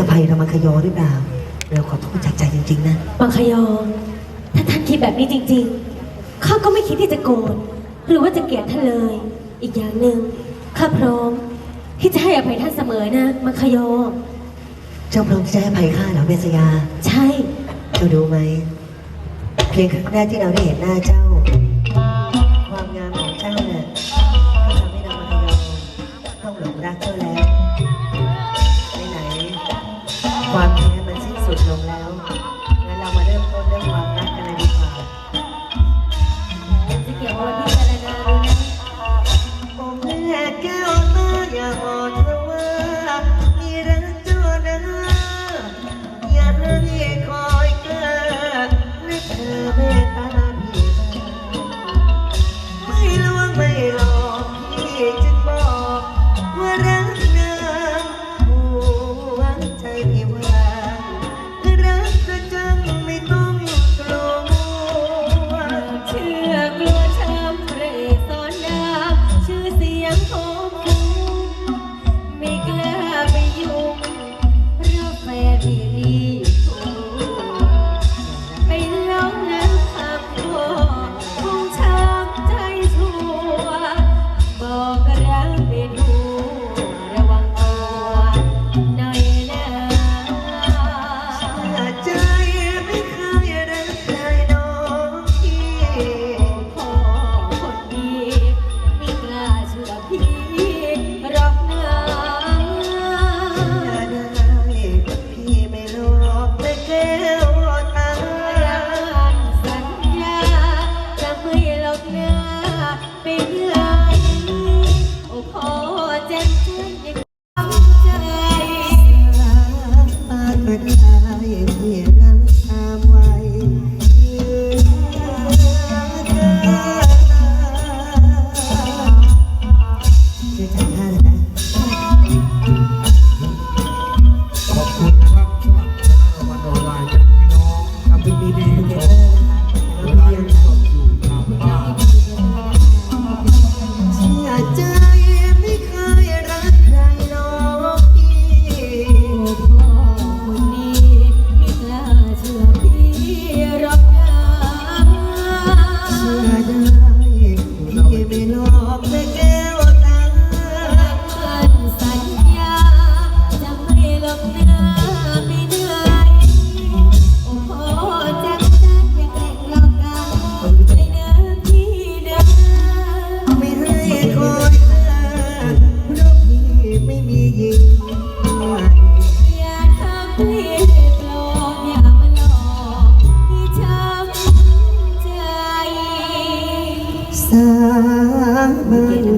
อภัยเรามังคยอหรือเปล่า เราขอโทษจากใจจริง ๆ นะ มังคยอถ้าท่านคิดแบบนี้จริงๆ ข้าก็ไม่คิดที่จะโกรธหรือว่าจะเกลียดท่านเลย อีกอย่างหนึ่งข้าพร้อม ที่จะให้อภัยท่านเสมอนะ มังคยอเจ้าพร้อมจะให้อภัยข้าหรอเบสยา ใช่ เจ้าดูไหม เพียงครั้งแรกที่เราได้เห็นหน้าเจ้า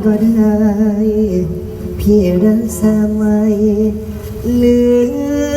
ก็ได้ พี่รักษาไว้เหลือ